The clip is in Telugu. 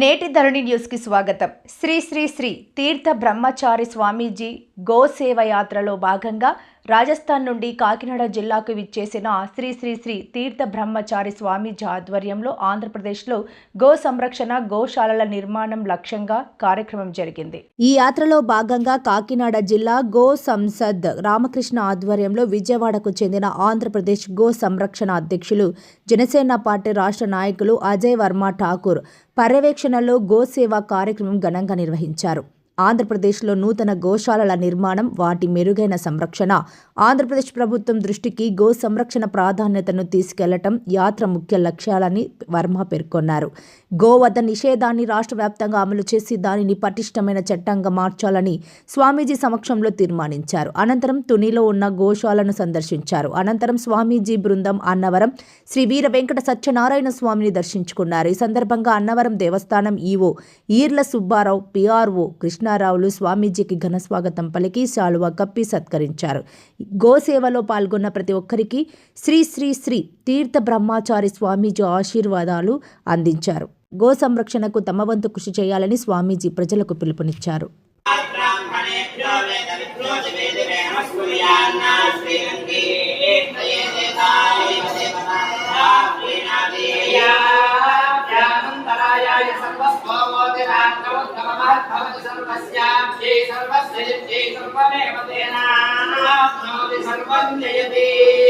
నేటి ధరణి న్యూస్కి స్వాగతం. శ్రీ శ్రీ శ్రీ తీర్థ బ్రహ్మచారి స్వామీజీ గోసేవ యాత్రలో భాగంగా రాజస్థాన్ నుండి కాకినాడ జిల్లాకు విచ్చేసిన శ్రీ శ్రీ శ్రీ తీర్థ బ్రహ్మచారి స్వామీజీ ఆధ్వర్యంలో ఆంధ్రప్రదేశ్లో గో సంరక్షణ గోశాలల నిర్మాణం లక్ష్యంగా కార్యక్రమం జరిగింది. ఈ యాత్రలో భాగంగా కాకినాడ జిల్లా గో సంసద్ రామకృష్ణ ఆధ్వర్యంలో విజయవాడకు చెందిన ఆంధ్రప్రదేశ్ గో సంరక్షణ అధ్యక్షులు జనసేన పార్టీ రాష్ట్ర నాయకులు అజయ్ వర్మ ఠాకూర్ పర్యవేక్షణలో గోసేవ కార్యక్రమం ఘనంగా నిర్వహించారు. ఆంధ్రప్రదేశ్లో నూతన గోశాలల నిర్మాణం వాటి మెరుగైన సంరక్షణ. ఆంధ్రప్రదేశ్ ప్రభుత్వం దృష్టికి గో సంరక్షణ ప్రాధాన్యతను తీసుకెళ్ళటం యాత్ర ముఖ్య లక్ష్యాలని వర్మ పేర్కొన్నారు. గోవధ నిషేధాన్ని రాష్ట్ర వ్యాప్తంగా అమలు చేసి దానిని పటిష్టమైన చట్టంగా మార్చాలని స్వామీజీ సమక్షంలో తీర్మానించారు. అనంతరం తునిలో ఉన్న గోశాలను సందర్శించారు. అనంతరం స్వామీజీ బృందం అన్నవరం శ్రీ వీర వెంకట సత్యనారాయణ స్వామిని దర్శించుకున్నారు. ఈ సందర్భంగా అన్నవరం దేవస్థానం ఈవో ఈర్ల సుబ్బారావు పిఆర్ఓ కృష్ణ నారాయణారావులు స్వామీజీకి ఘన స్వాగతం పలికి శాలువ కప్పి సత్కరించారు. గోసేవలో పాల్గొన్న ప్రతి ఒక్కరికి శ్రీ శ్రీ శ్రీ తీర్థ బ్రహ్మాచారి స్వామీజీ ఆశీర్వాదాలు అందించారు. గో సంరక్షణకు తమ వంతు కృషి చేయాలని స్వామీజీ ప్రజలకు పిలుపునిచ్చారు. सर्वमेव तेनाप्नोति सर्वं जयते